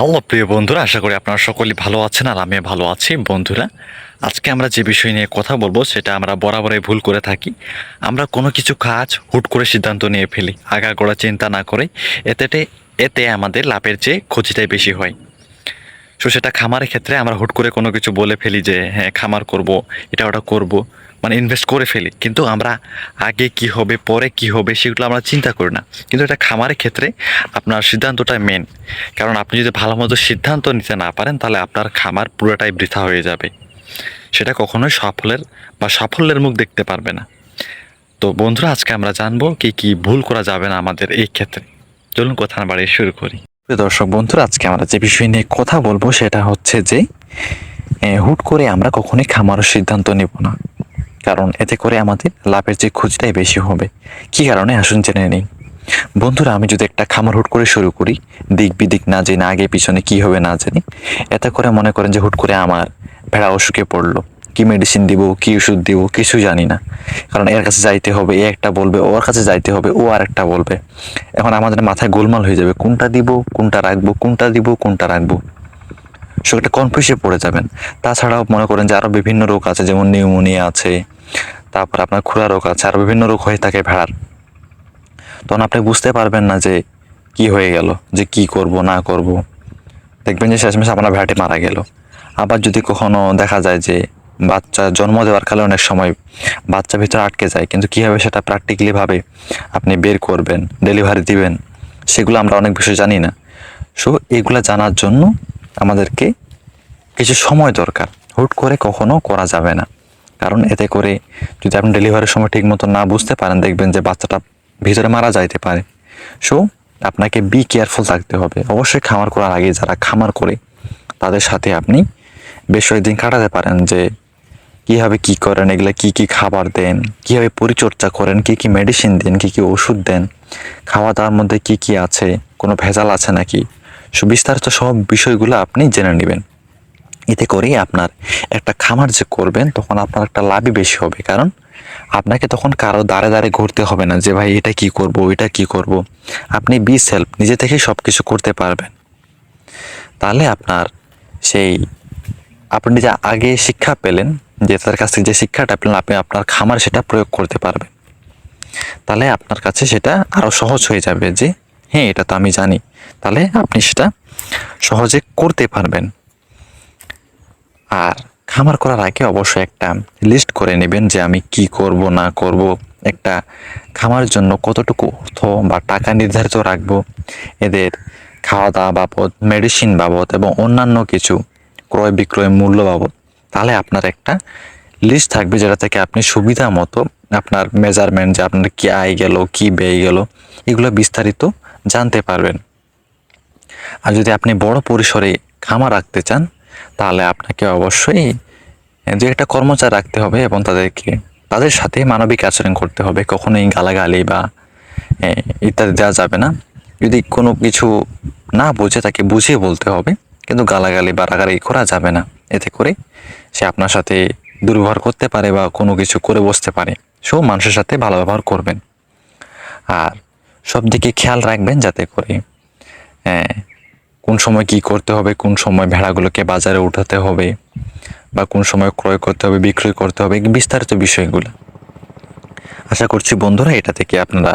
Hello, প্রিয় বন্ধুরা, আশা করি আপনারা সকলেই ভালো আছেন আর আমি ভালো আছি। বন্ধুরা, আজকে আমরা যে বিষয় নিয়ে কথা বলব, সেটা আমরা বরাবরই ভুল করে থাকি। আমরা কোনো কিছু কাজ হুট করে সিদ্ধান্ত নিয়ে ফেলি আগাগোড়া চিন্তা না করে, এতে এতে আমাদের লাভের চেয়ে ক্ষতিটাই বেশি হয়। সো সেটা খামারের ক্ষেত্রে আমরা হুট করে কোনো কিছু বলে ফেলি যে হ্যাঁ খামার করব, এটা ওটা করব। মানে ইনভেস্ট করে ফেলি। কিন্তু আমরা আগে কি হবে, পরে কি হবে সেগুলো আমরা চিন্তা করি না। কিন্তু এটা খামারের ক্ষেত্রে আপনার সিদ্ধান্তটা মেন কারণ আপনি যদি ভালো মতো সিদ্ধান্ত নিতে না পারেন, তাহলে আপনার খামার পুরোটাই বৃথা হয়ে যাবে। সেটা কখনোই সফলের বা সাফল্যের মুখ দেখতে পারবে না। তো বন্ধুরা, আজকে আমরা জানব কি কি ভুল করা যাবে না আমাদের এই ক্ষেত্রে। চলুন কথা বাড়িয়ে শুরু করি। দর্শক বন্ধুরা, আজকে আমরা যে বিষয় নিয়ে কথা বলব, সেটা হচ্ছে যে হুট করে আমরা কখনোই খামারের সিদ্ধান্ত নেব না। কারণ এতে করে আমাদের লাভের যে খুঁজটাই বেশি হবে। কি কারণে? আসুন জেনে নেই। বন্ধুরা, আমি যদি একটা খামার হুট করে শুরু করি, দিক বিদিক না জেনে, আগে পিছনে কি হবে না জানি, এতে করে মনে করেন যে হুট করে আমার ভেড়া অসুখে পড়ল। কি মেডিসিন দিব, কি ওষুধ দিব, কিছু জানি না। কারণ এর কাছে যাইতে হবে, এ একটা বলবে, ওর কাছে যাইতে হবে, ও আর একটা বলবে। এখন আমাদের মাথায় গোলমাল হয়ে যাবে, কোনটা দিব, কোনটা রাখব, কোনটা দিব, কোনটা রাখব। সো একটা কনফিউজে পড়ে যাবেন। তাছাড়াও মনে করেন যে আরও বিভিন্ন রোগ আছে, যেমন নিউমোনিয়া আছে, তারপর আপনার খোলা রোগ আছে আরও বিভিন্ন রোগ হয়ে থাকে ভেড়ার। তখন আপনি বুঝতে পারবেন না যে কি হয়ে গেল, যে কি করব, না করব। দেখবেন যে শেষমেশ আপনার ভেড়াটি মারা গেল। আবার যদি কখনো দেখা যায় যে বাচ্চা জন্ম দেওয়ার কালে অনেক সময় বাচ্চা ভিতরে আটকে যায়, কিন্তু কীভাবে সেটা প্র্যাকটিক্যালিভাবে আপনি বের করবেন ডেলিভারি দিবেন, সেগুলো আমরা অনেক বিষয় জানি না। সো এগুলো জানার জন্য আমাদেরকে কিছু সময় দরকার। হুট করে কখনো করা যাবে না। কারণ এতে করে যদি আপনি ডেলিভারির সময় ঠিক মতো না বুঝতে পারেন, দেখবেন যে বাচ্চাটা ভিতরে মারা যাইতে পারে। সো, আপনাকে বি কেয়ারফুল থাকতে হবে। অবশ্যই খামার করার আগে যারা খামার করে, তাদের সাথে আপনি বেশ কয়েকদিন কাটাতে পারেন যে কীভাবে কি করেন, এগুলো কি কি খাবার দেন, কীভাবে পরিচর্যা করেন, কি কি মেডিসিন দেন, কি কি ওষুধ দেন খাওয়া দাওয়ার মধ্যে কি কি আছে, কোনো ভেজাল আছে নাকি? সুবিস্তারিত সব বিষয়গুলো আপনি জেনে নেবেন। এতে করেই আপনার একটা খামার যে করবেন, তখন আপনার একটা লাভই বেশি হবে। কারণ আপনাকে তখন কারও দাঁড়ে দাঁড়ে ঘুরতে হবে না যে, ভাই, এটা কি করব এটা কি করব? আপনি বি সেলফ নিজে থেকেই সব কিছু করতে পারবেন। তাহলে আপনার সেই, আপনি যে আগে শিক্ষা পেলেন, যে তার কাছ থেকে যে শিক্ষাটা পেলেন, আপনি আপনার খামার সেটা প্রয়োগ করতে পারবেন। তাহলে আপনার কাছে সেটা আরও সহজ হয়ে যাবে যে হ্যাঁ এটা তো আমি জানি। তাহলে আপনি সেটা সহজে করতে পারবেন। আর খামার করার আগে অবশ্যই একটা লিস্ট করে নেবেন যে আমি কি করব, না করব। একটা খামার জন্য কতটুকু অর্থ বা টাকা নির্ধারিত রাখব। এদের খাওয়া দাওয়া বাবদ মেডিসিন বাবদ এবং অন্যান্য কিছু ক্রয় বিক্রয় মূল্য বাবদ। তাহলে আপনার একটা লিস্ট থাকবে যেটা থেকে আপনি সুবিধা মতো আপনার মেজারমেন্ট যে আপনার কি আয় গেল, কি ব্যয় গেল, এগুলো বিস্তারিত জানতে পারবেন। আর যদি আপনি বড় পরিসরে খামার রাখতে চান, তাহলে আপনাকে অবশ্যই দু একটা কর্মচারী রাখতে হবে এবং তাদেরকে, তাদের সাথে মানবিক আচরণ করতে হবে। কখনোই গালাগালি বা ইত্যাদি দেওয়া যাবে না। যদি কোনো কিছু না বুঝে তাকে বুঝিয়ে বলতে হবে, কিন্তু গালাগালি বা রাগারাগি করা যাবে না। এতে করে সে আপনার সাথে দুর্ব্যবহার করতে পারে বা কোনো কিছু করে বসতে পারে। সো মানুষের সাথে ভালো ব্যবহার করবেন। আর সব দিকে খেয়াল রাখবেন যাতে করে কোন সময় কি করতে হবে, কোন সময় ভেড়াগুলোকে বাজারে উঠাতে হবে বা কোন সময় ক্রয় করতে হবে, বিক্রয় করতে হবে বিস্তারিত বিষয়গুলো। আশা করছি বন্ধুরা এটা থেকে আপনারা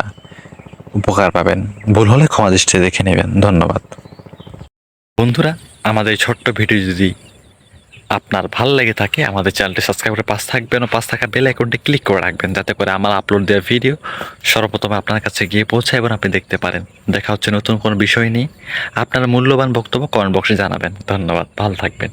উপকার পাবেন। ভুল হলে ক্ষমা দৃষ্টি দেখে নেবেন। ধন্যবাদ। বন্ধুরা, আমাদের ছোট্ট ভিডিও যদি আপনার ভালো লেগে থাকে, আমাদের চ্যানেলটি সাবস্ক্রাইব করে পাশ থাকবেন ও পাশ থাকা বেল আইকনটি ক্লিক করে রাখবেন যাতে করে আমার আপলোড দেওয়া ভিডিও সর্বপ্রথম আপনার কাছে গিয়ে পৌঁছায় এবং আপনি দেখতে পারেন। দেখা হচ্ছে নতুন কোনো বিষয় নিয়ে। আপনার মূল্যবান বক্তব্য কমেন্ট বক্সে জানাবেন। ধন্যবাদ, ভালো থাকবেন।